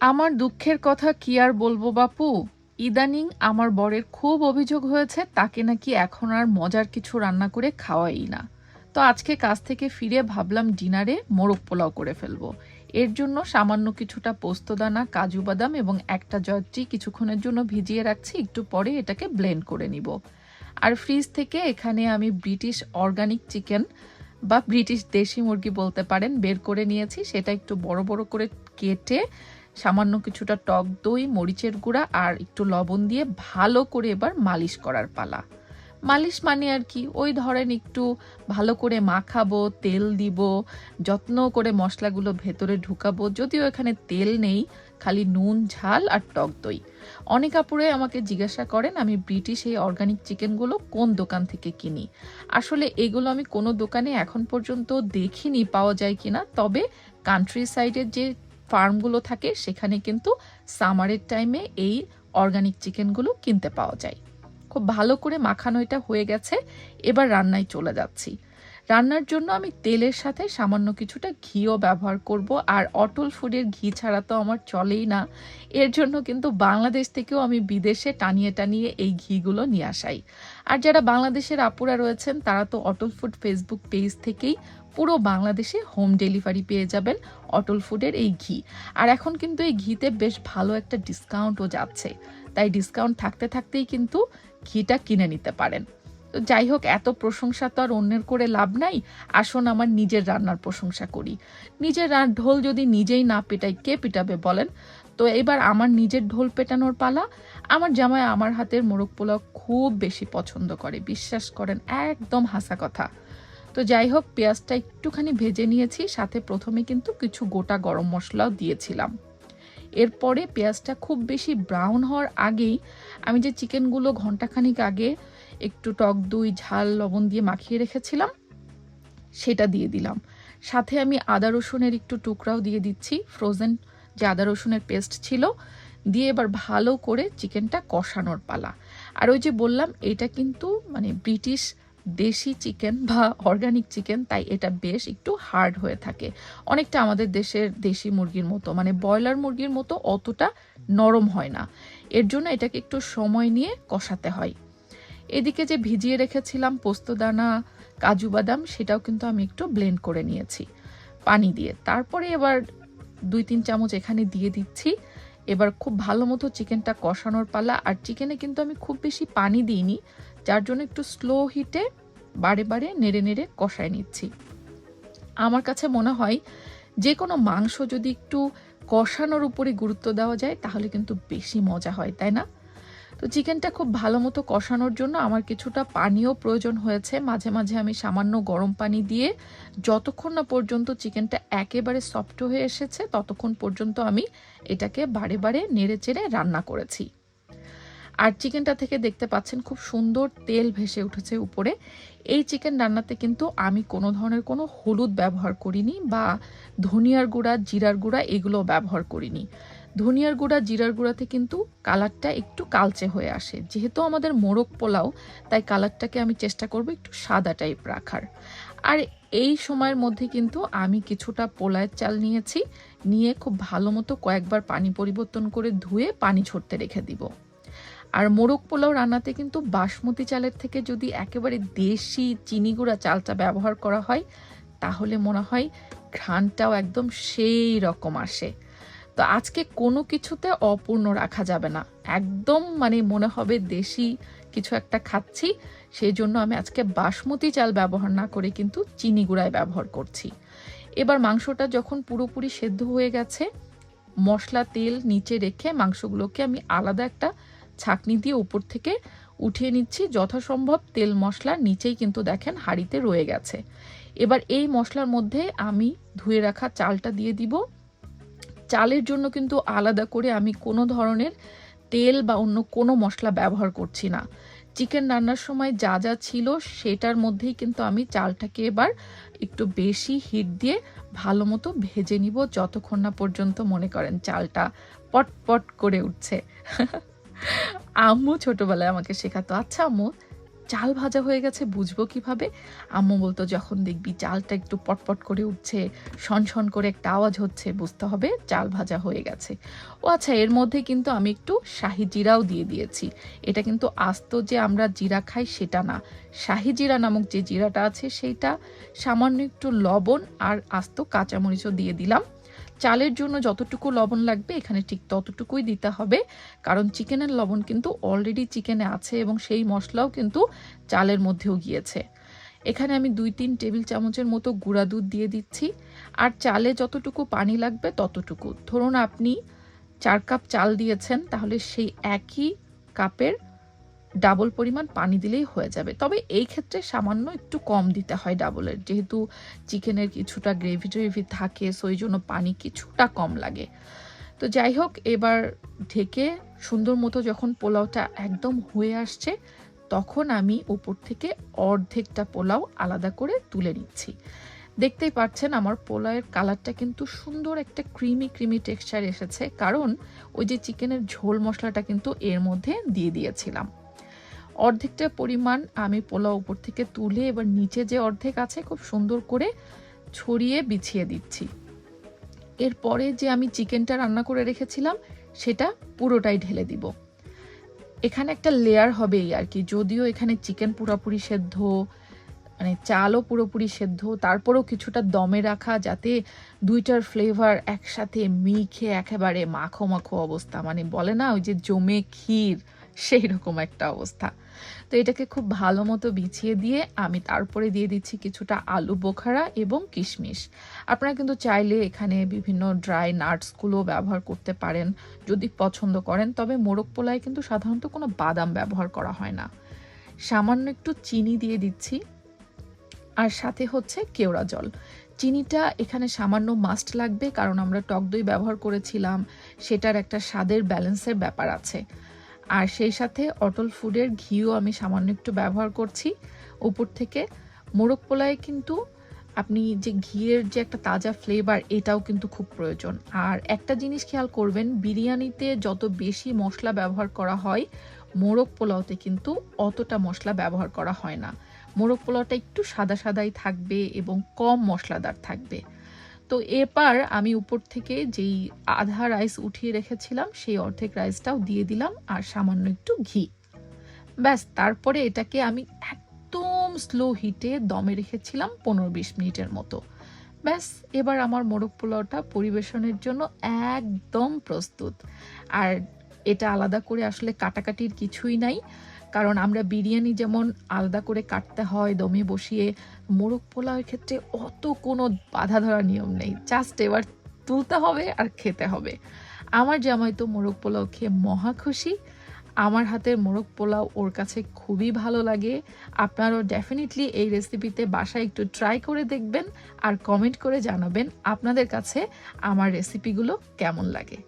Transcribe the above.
আমার দুঃখের কথা কি আর বলব, বাপু? ইদানিং আমার বরের খুব অভিযোগ হয়েছে, তাকে নাকি এখন আর মজার কিছু রান্না করে খাওয়াই না। তো আজকে কাজ থেকে ফিরে ভাবলাম ডিনারে মোরগ পোলাও করে ফেলব। এর জন্য সামান্য কিছুটা পোস্তদানা, কাজু বাদাম এবং একটা জয়ত্রী কিছুক্ষণের জন্য ভিজিয়ে রাখছি, একটু পরে এটাকে ব্লেন্ড করে নিব। আর ফ্রিজ থেকে এখানে আমি ব্রিটিশ অর্গানিক চিকেন বা ব্রিটিশ দেশি মুরগি বলতে পারেন বের করে নিয়েছি, সেটা একটু বড় বড় করে কেটে সামান্য কিছুটা টক দই, মরিচের গুঁড়া আর একটু লবণ দিয়ে ভালো করে এবার মালিশ করার পালা। মালিশ মানে আর কি? ওই ধরেন একটু ভালো করে মাখাবো, তেল দিব, যত্ন করে মশলাগুলো ভেতরে ঢুকাবো। যদিও এখানে তেল নেই, খালি নুন, ঝাল আর টক দই। অনেক আপুরে আমাকে জিজ্ঞাসা করেন, আমি ব্রিটিশ এই অর্গানিক চিকেনগুলো কোন দোকান থেকে কিনি? আসলে এগুলো আমি কোনো দোকানে এখন পর্যন্ত দেখিনি, পাওয়া যায় কিনা। তবে কান্ট্রি সাইডের যে ফার্মগুলো থাকে, সেখানে কিন্তু সামারের টাইমে এই অর্গানিক চিকেনগুলো কিনতে পাওয়া যায়। খুব ভালো করে মাখানো এটা হয়ে গেছে, এবার রান্নায় চলে যাচ্ছি। রান্নার জন্য আমি তেলের সাথে সামান্য কিছুটা ঘিও ব্যবহার করব, আর অটল ফুডের ঘি ছাড়া তো আমার চলেই না। এর জন্য কিন্তু বাংলাদেশ থেকেও আমি বিদেশে টানিয়ে টানিয়ে এই ঘিগুলো নিয়ে আসাই। আর যারা বাংলাদেশের আপুরা রয়েছেন, তারা তো অটল ফুড ফেসবুক পেজ থেকেই পুরো বাংলাদেশে হোম ডেলিভারি পেয়ে যাবেন অটল ফুডের এই ঘি। আর এখন কিন্তু এই ঘিতে বেশ ভালো একটা ডিসকাউন্টও যাচ্ছে। তাই ডিসকাউন্ট থাকতে থাকতেই কিন্তু ঘিটা কিনে নিতে পারেন। তো যাই হোক এত প্রশংসা তো আর অন্যের করে লাভ নাই। আসুন আমার নিজের রান্নার প্রশংসা করি। নিজের ঢোল যদি নিজেই না পেটাই, কে পিটাবে বলেন? তো এবার আমার নিজের ঢোল পেটানোর পালা। আমার জামাই আমার হাতের মোরগ পোলাও খুব বেশি পছন্দ করে, বিশ্বাস করেন, একদম হাসা কথা। তো যাই হোক পেঁয়াজটা একটুখানি ভেজে নিয়েছি, সাথে প্রথমে কিন্তু কিছু গোটা গরম মশলাও দিয়েছিলাম। এরপরে পেঁয়াজটা খুব বেশি ব্রাউন হওয়ার আগেই আমি যে চিকেনগুলো ঘন্টাখানিক আগে একটু টক দই, ঝাল, লবণ দিয়ে মাখিয়ে রেখেছিলাম, সেটা দিয়ে দিলাম। সাথে আমি আদা রসুনের একটু টুকরাও দিয়ে দিচ্ছি ফ্রোজেন যে আদা রসুনের পেস্ট ছিল, দিয়ে এবার ভালো করে চিকেনটা কষানোর পালা। আর ওই যে বললাম, এটা কিন্তু মানে ব্রিটিশ দেশি চিকেন বা অর্গানিক চিকেন তাই এটা বেশ একটু হার্ড হয়ে থাকে। অনেকটা আমাদের দেশের দেশি মুরগির মতো মানে ব্রয়লার মুরগির মতো অতটা নরম হয় না। এর জন্য এটাকে একটু সময় নিয়ে কষাতে হয়। এদিকে যে ভিজিয়ে রেখেছিলাম পোস্তদানা, কাজু বাদাম, সেটাও কিন্তু আমি একটু ব্লেন্ড করে নিয়েছি। পানি দিয়ে। তারপরে এবার দুই তিন চামচ এখানে দিয়ে দিচ্ছি। এবার খুব ভালো মতো চিকেনটা কষানোর পালা। আর চিকেনে কিন্তু আমি খুব বেশি পানি দিইনি, যার জন্য একটু স্লো হিটে বারে বারে নেড়ে নেড়ে কষায় নিচ্ছি। আমার কাছে মনে হয় যে কোনো মাংস যদি একটু কষানোর উপরে গুরুত্ব দেওয়া যায়, তাহলে কিন্তু বেশি মজা হয়, তাই না? তো চিকেনটা খুব ভালো মতো কষানোর জন্য আমার কিছুটা পানিও প্রয়োজন হয়েছে। মাঝে মাঝে আমি সামান্য গরম পানি দিয়ে যতক্ষণ না পর্যন্ত চিকেনটা একেবারে সফট হয়ে এসেছে, ততক্ষণ পর্যন্ত আমি এটাকে বারে বারে নেড়ে চেড়ে রান্না করেছি। আর চিকেনটা থেকে দেখতে পাচ্ছেন খুব সুন্দর তেল ভেসে উঠেছে উপরে। এই চিকেন রান্নাতে কিন্তু আমি কোনো ধরনের কোনো হলুদ ব্যবহার করিনি বা ধনিয়ার গুঁড়া, জিরার গুঁড়া এগুলো ব্যবহার করিনি। ধনিয়ার গুঁড়া, জিরার গুঁড়াতে কিন্তু কালারটা একটু কালচে হয়ে আসে। যেহেতু আমাদের মোরগ পোলাও, তাই কালারটাকে আমি চেষ্টা করব একটু সাদা টাইপ রাখার। আর এই সময়ের মধ্যে কিন্তু আমি কিছুটা পোলায়ের চাল নিয়েছি, নিয়ে খুব ভালো মতো কয়েকবার পানি পরিবর্তন করে ধুয়ে পানি ছড়তে রেখে দিব। আর মোরগ পোলাও রান্নাতে কিন্তু বাসমতি চালের থেকে যদি একেবারে দেশি চিনি গুঁড়া চালটা ব্যবহার করা হয়, তাহলে মনে হয় ঘ্রাণটাও একদম সেই রকম আসে। তো আজকে কোনো কিছুতে অপূর্ণ রাখা যাবে না। একদম মানে মনে হবে দেশি কিছু একটা খাচ্ছি, সেই জন্য আমি আজকে বাসমতি চাল ব্যবহার না করে কিন্তু চিনি গুঁড়ায় ব্যবহার করছি। এবার মাংসটা যখন পুরোপুরি সেদ্ধ হয়ে গেছে, মশলা, তেল নিচে রেখে মাংসগুলোকে আমি আলাদা একটা ছাকনি দিয়ে উপর থেকে উঠিয়ে নিচ্ছি। যথাসম্ভব তেল মশলা নিচেই কিন্তু দেখেন হাঁড়িতে রয়ে গেছে। এবার এই মশলার মধ্যে আমি ধুয়ে রাখা চালটা দিয়ে দিব। চালের জন্য কিন্তু আলাদা করে আমি কোনো ধরনের তেল বা অন্য কোনো মশলা ব্যবহার করছি না। চিকেন রান্নার সময় যা যা ছিল সেটার মধ্যেই কিন্তু আমি চালটাকে এবার একটু বেশি হিট দিয়ে ভালো মতো ভেজে নিব যতক্ষণ না পর্যন্ত মনে করেন চালটা পটপট করে উঠছে। আম্মু ছোটবেলায় আমাকে শেখাতো আচ্ছা আম্মু চাল ভাজা হয়ে গেছে, বুঝব কীভাবে? আম্মু বলতো, যখন দেখবি চালটা একটু পটপট করে উঠছে শন করে একটা আওয়াজ হচ্ছে, বুঝতে হবে চাল ভাজা হয়ে গেছে। ও আচ্ছা এর মধ্যে কিন্তু আমি একটু শাহি জিরাও দিয়ে দিয়েছি। এটা কিন্তু আস্ত যে আমরা জিরা খাই সেটা না। শাহি জিরা নামক যে জিরাটা আছে, সেইটা সামান্য একটু লবণ আর আস্ত কাঁচামরিচও দিয়ে দিলাম। চালের জন্য যতটুকু লবণ লাগবে, এখানে ঠিক ততটুকুই দিতে হবে। কারণ চিকেনের লবণ কিন্তু অলরেডি চিকেনে আছে এবং সেই মশলাও কিন্তু চালের মধ্যেও গিয়েছে। এখানে আমি দুই তিন টেবিল চামচের মতো গুঁড়া দুধ দিয়ে দিচ্ছি। আর চালে যতটুকু পানি লাগবে, ততটুকু। ধরুন আপনি চার কাপ চাল দিয়েছেন, তাহলে সেই একই কাপের ডাবল পরিমাণ পানি দিলেই হয়ে যাবে। তবে এই ক্ষেত্রে সামান্য একটু কম দিতে হয় ডাবলের। যেহেতু চিকেনের কিছুটা গ্রেভি ট্রেভি থাকে সো জন্য পানি কিছুটা কম লাগে। তো যাই হোক, এবার ঢেকে সুন্দর মতো যখন পোলাওটা একদম হয়ে আসছে, তখন আমি উপর থেকে অর্ধেকটা পোলাও আলাদা করে তুলে নিচ্ছি। দেখতেই পাচ্ছেন আমার পোলাওয়ের কালারটা কিন্তু সুন্দর একটা ক্রিমি ক্রিমি টেক্সচার এসেছে। কারণ ওই যে চিকেনের ঝোল মশলাটা কিন্তু এর মধ্যে দিয়ে দিয়েছিলাম। অর্ধেকটা পরিমাণ আমি পোলাও উপর থেকে তুলে এবার নিচে যে অর্ধেক আছে খুব সুন্দর করে ছড়িয়ে বিছিয়ে দিচ্ছি। এরপরে যে আমি চিকেনটা রান্না করে রেখেছিলাম, সেটা পুরোটাই ঢেলে দিব। এখানে একটা লেয়ার হবে এই আর কি, যদিও এখানে চিকেন পুরোপুরি সেদ্ধ মানে চালও পুরোপুরি সেদ্ধ, তারপরেও কিছুটা দমে রাখা যাতে দুইটার ফ্লেভার একসাথে মিখে একেবারে মাখো মাখো অবস্থা মানে বলে না ওই যে জমে ক্ষীর সেই রকম একটা অবস্থা। তো এটাকে খুব ভালো মতো বিছিয়ে দিয়ে আমি তারপরে দিয়ে দিচ্ছি কিছুটা আলু বোখারা এবং কিশমিশ। আপনারা কিন্তু চাইলে এখানে বিভিন্ন ড্রাই নাটসগুলো ব্যবহার করতে পারেন যদি পছন্দ করেন, তবে মোরগ পোলায় কিন্তু সাধারণত কোনো বাদাম ব্যবহার করা হয় না। সামান্য একটু চিনি দিয়ে দিচ্ছি। আর সাথে হচ্ছে কেওড়া জল। চিনিটা এখানে সামান্য মাস্ট লাগবে, কারণ আমরা টক দই ব্যবহার করেছিলাম, সেটার একটা স্বাদের ব্যালেন্সের ব্যাপার আছে। আর সেই সাথে অটল ফুডের ঘিও আমি সামান্য একটু ব্যবহার করছি। উপর থেকে মোরগ পোলায় কিন্তু আপনি যে ঘিয়ের যে একটা তাজা ফ্লেভার এটাও কিন্তু খুব প্রয়োজন। আর একটা জিনিস খেয়াল করবেন, বিরিয়ানিতে যত বেশি মশলা ব্যবহার করা হয়, মোরগ পোলাওতে কিন্তু অতটা মশলা ব্যবহার করা হয় না। মোরগ পোলাওটা একটু সাদা সাদাই থাকবে এবং কম মশলাদার থাকবে। তো এরপর আমি উপর থেকে যেই আধা রাইস উঠিয়ে রেখেছিলাম, সেই অর্ধেক রাইসটাও দিয়ে দিলাম আর সামান্য একটু ঘি। ব্যাস, তারপরে এটাকে আমি একদম স্লো হিটে দমে রেখেছিলাম পনেরো বিশ মিনিটের মতো। ব্যাস, এবার আমার মোরগ পোলাওটা পরিবেশনের জন্য একদম প্রস্তুত। আর এটা আলাদা করে আসলে কাটাকাটির কিছুই নাই। কারণ আমরা বিরিয়ানি যেমন আলাদা করে কাটতে হয়, দমে বসিয়ে, মোরগ পোলাওয়ের ক্ষেত্রে অত কোনো বাধা ধরা নিয়ম নেই। জাস্ট এবার তুলতে হবে আর খেতে হবে। আমার জামাই তো মোরগ পোলাও খেয়ে মহা খুশি। আমার হাতের মোরগ পোলাও ওর কাছে খুবই ভালো লাগে। আপনারাও ডেফিনেটলি এই রেসিপিতে বাসায় একটু ট্রাই করে দেখবেন আর কমেন্ট করে জানাবেন আপনাদের কাছে আমার রেসিপিগুলো কেমন লাগে।